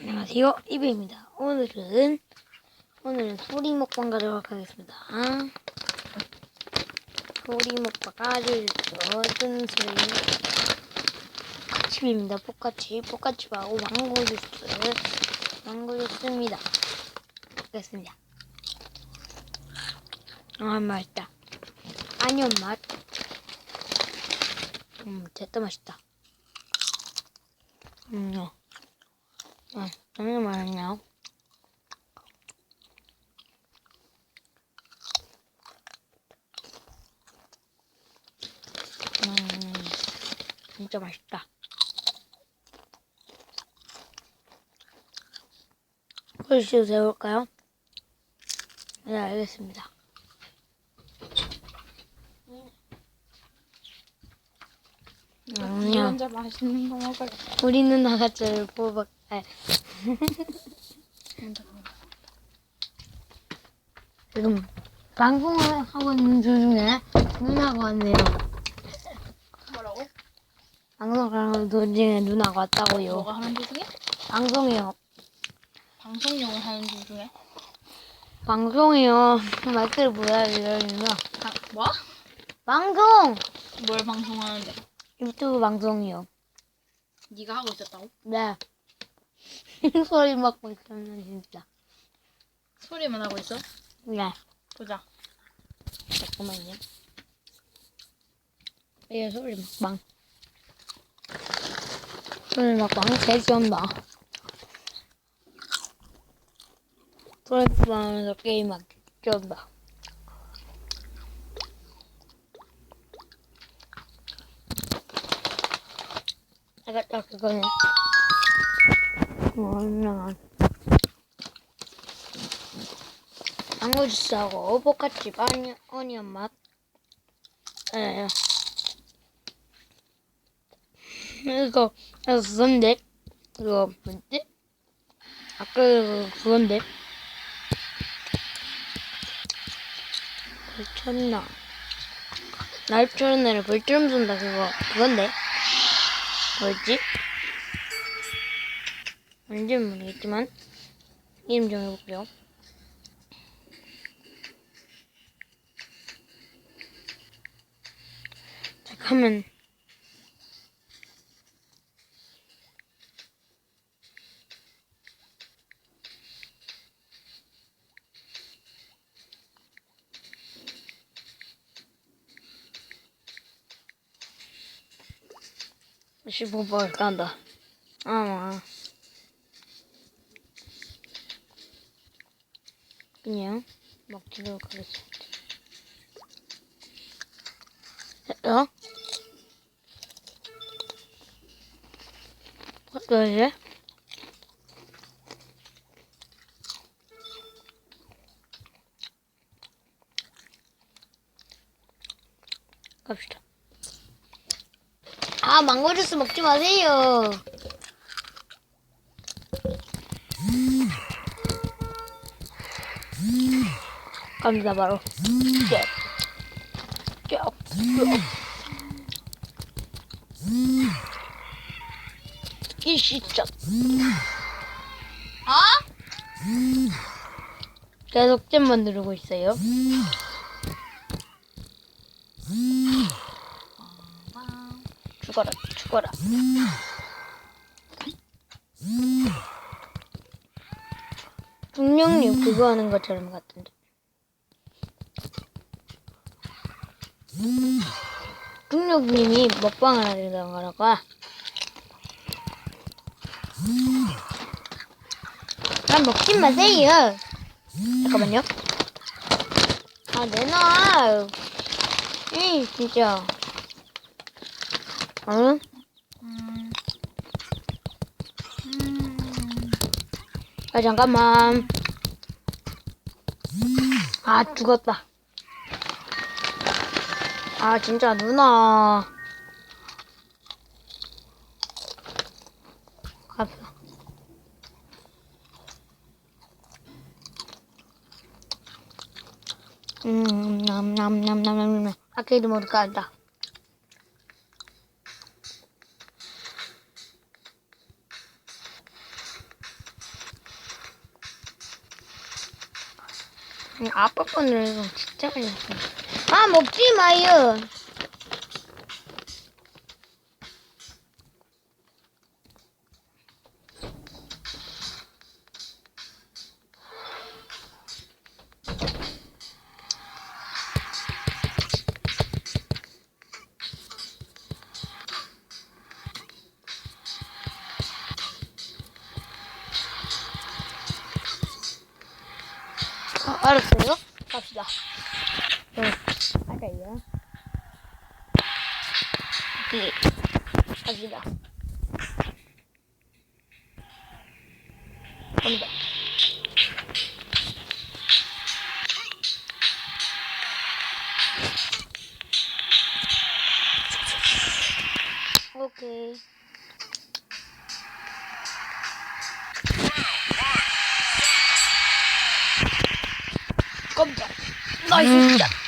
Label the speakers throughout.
Speaker 1: 안녕하세요. 이브입니다. 오늘은 오늘은 소리 먹방 가도록 하겠습니다. 소리 먹방 가지고 뜨는 소리? 포카칩입니다. 포카칩 포카칩하고 망고 주스 망고 주스입니다. 먹겠습니다. 아 맛있다. 아니요 맛. 음, 진짜 맛있다. 음, 어. 아, 너무 맛있네요. 음, 진짜 맛있다. 글씨도 세울까요? 네, 알겠습니다.
Speaker 2: 니
Speaker 1: 아니요.
Speaker 2: 혼자 맛있는 거 먹어요.
Speaker 1: 우리 누나가 저를 뽑아, 아, 지금 방송을 하고 있는 도중에 누나가 왔네요.
Speaker 2: 뭐라고?
Speaker 1: 방송을 하는 도중에 누나가 왔다고요.
Speaker 2: 뭐가 하는 도중에?
Speaker 1: 방송이요.
Speaker 2: 방송용을 하는 도중에?
Speaker 1: 방송이요. 마이크를 보여야 되나?
Speaker 2: 아, 뭐?
Speaker 1: 방송!
Speaker 2: 뭘 방송하는데?
Speaker 1: 유튜브 방송이요.
Speaker 2: 네가 하고 있었다고?
Speaker 1: 네. 소리 먹고 있었는 진짜.
Speaker 2: 소리만 하고 있어?
Speaker 1: 네.
Speaker 2: 보자.
Speaker 1: 잠깐만요. 이게 소리 먹방. 소리 먹방 재지온다. 소리 먹방하면서 게임하기 재온다. 알겠다, 그거는. 뭐냐. 망고 주스하고 포카칩 아니, 어니언 맛. 예. 이거, 이거 그건데? 이거 뭐지? 아까 그 그건데? 불쳤나? 날처럼 내려 불처럼 쏜다 그거 그건데? 뭐였지? 뭔지는 모르겠지만 이름 좀 해볼게요. 잠깐만. 십오 번 간다. 아마. 그냥 먹도록 하겠습니다. 어? 어떠지? 갑시다. 아, 망고 주스 먹지 마세요. 갑니다, 바로. 쭉. 쭉. 쭉. 이 시점.
Speaker 2: 아?
Speaker 1: 계속 잼만 누르고 있어요. 죽어라, 죽어라. 중령님 그거 하는 것처럼 같은데. 중령님이 먹방을 하려던 거라고. 아, 먹지 마세요. 잠깐만요. 아, 내놔. 이 진짜. 응?
Speaker 2: 음.
Speaker 1: 아, 잠깐만. 아, 죽었다. 아 진짜 누나. 가봐 음 남남남남남 아케이드 모드까지 다 아빠 거는 진짜 많이 했어. 아 먹지 마요. 아, 알았어요. Agaya. Okay. Azila. Ano ba? Okay. Kom dan. Nice. Mm.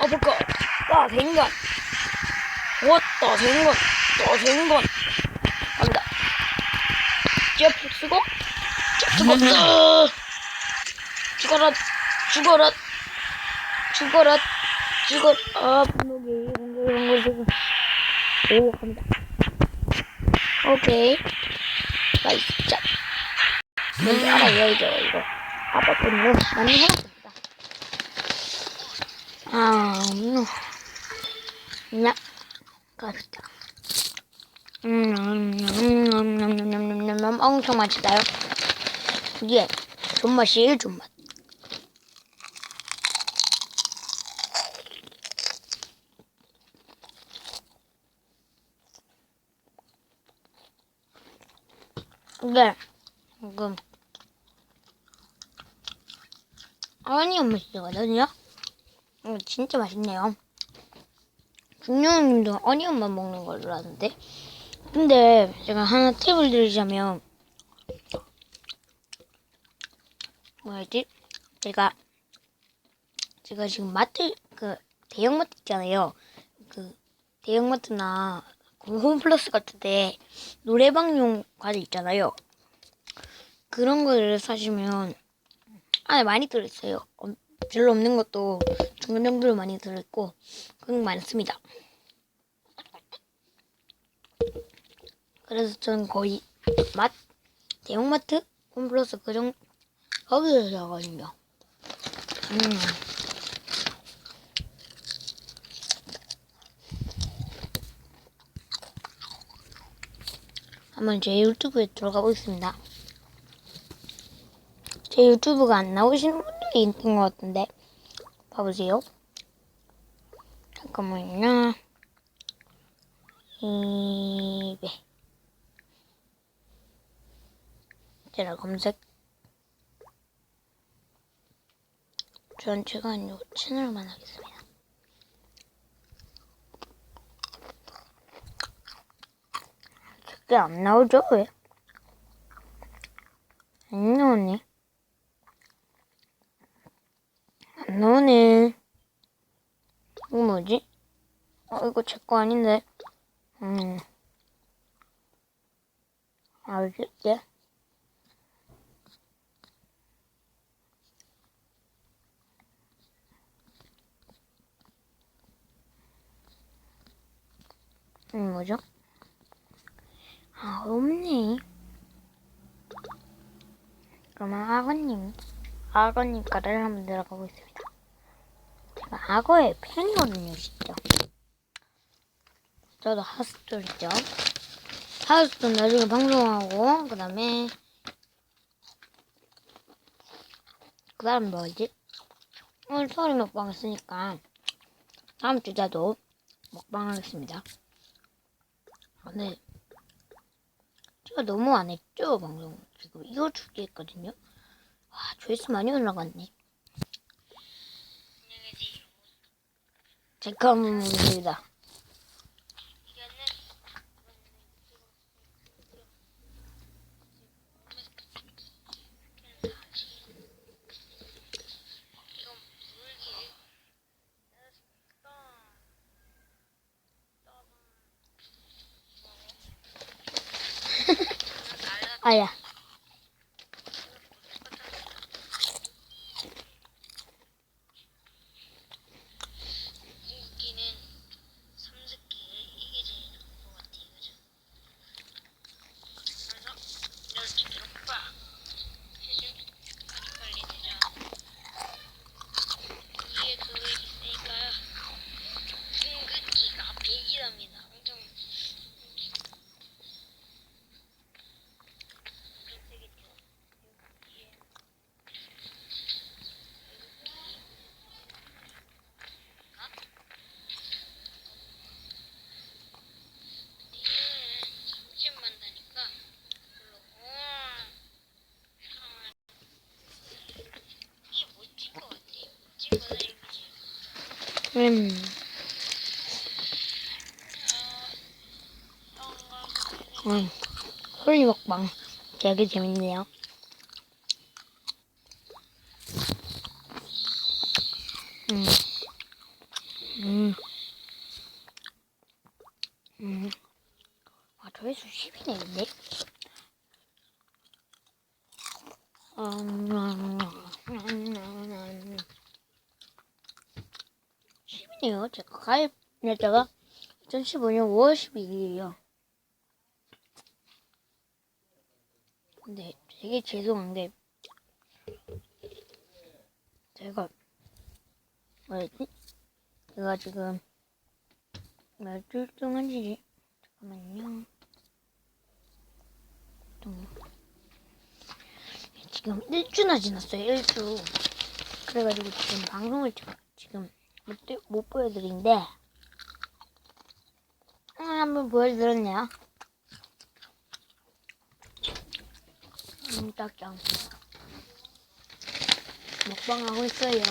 Speaker 1: 아, 볼까? 와, 생건. 와, 나 생건. 나 생건. 갑니다. 점프 쓰고, 점프 먹어. 죽어라, 죽어라, 죽어라, 죽어. 아, 분노기, 이런 거, 이런 거, 지금. 오, 갑니다. 오케이. 나이스, 짠. 뭔지 알아요, 이거, 이거. 아빠 분노 많이 해봤습니다. 아, 음. 냐, 갑시다. 음, 음, 음, 음, 음, 음, 음, 음, 음, 엄청 맛있어요. 이게 존맛이에요, 존맛. 이게 지금 아니언 맛이거든요. 이거 진짜 맛있네요. 중령님도 어니언만 먹는 걸로 아는데. 근데 제가 하나 팁을 드리자면 뭐였지? 제가 제가 지금 마트 그 대형마트 있잖아요. 그 대형마트나 그 홈플러스 같은데 노래방용 과자 있잖아요. 그런 거를 사시면 안에 많이 들어있어요. 어, 별로 없는 것도 중간 정도로 많이 들어있고 그런 거 많습니다. 그래서 저는 거의 맛 대형마트 홈플러스 그정 거기서 사거든요. 음. 한번 제 유튜브에 들어가 보겠습니다. 제 유튜브가 안 나오시는 분들이 있는 것 같은데 봐보세요. 잠깐만요. 이배 제가 검색 전체가 아니고 채널만 하겠습니다. 그게 안 나오죠 왜? 안 나오네. 안 나오네. 이거 뭐지? 어, 이거 제 거 아닌데. 음. 알겠지? 음, 뭐죠? 아, 없네. 그러면 악어님, 악어님 거를 한번 들어가 보겠습니다. 제가 악어의 팬이거든요, 진짜. 저도 하스톤 있죠. 하스톤 나중에 방송하고, 그 다음에, 그 다음 뭐지? 오늘 소리 먹방 했으니까, 다음 주자도 먹방 하겠습니다. 아, 네. 제가 너무 안 했죠, 방송. 지금 이거 두개 했거든요. 와, 조회수 많이 올라갔네. 보겠습니다. 아야.
Speaker 3: 인기는 삼스키 이게 제일 좋은 것 같아 그죠? 그래서 열두개로 빡 해주면 아주 빨리 되죠 위에 그거 있으니까요 등급기가 100이랍니다 엄청 엄청 세겠죠 여기에 삼십 만다니까 별로 어 이게 멋진 것 같아 멋진 거다 이거지
Speaker 1: 음. 음. 소리 먹방 되게 재밌네요. 음. 음. 음. 아, 조회수 10이네, 근데. 음. 10이네요. 제 가 가입 날짜가 2015년 5월 12일이에요. 근데 되게 죄송한 게 제가 뭐였지? 제가 지금 몇주 동안 지지? 잠깐만요. 동- 지금 1주나 지났어요. 1주. 그래가지고 지금 방송을 지- 지금 못, 띄- 못 보여드린데 아, 한번 보여드렸네요. 음, 딱짱. 먹방 하고 있어요.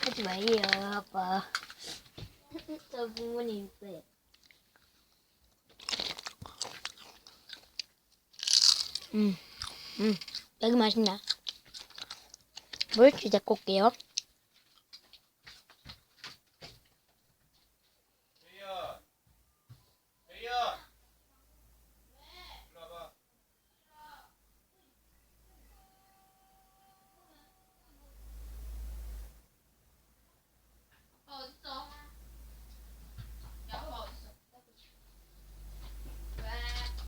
Speaker 1: 하지 말래요, 아빠. 저 부모님 있어요. 음, 음, 여기 맛있나? 물 주제 꽂게요.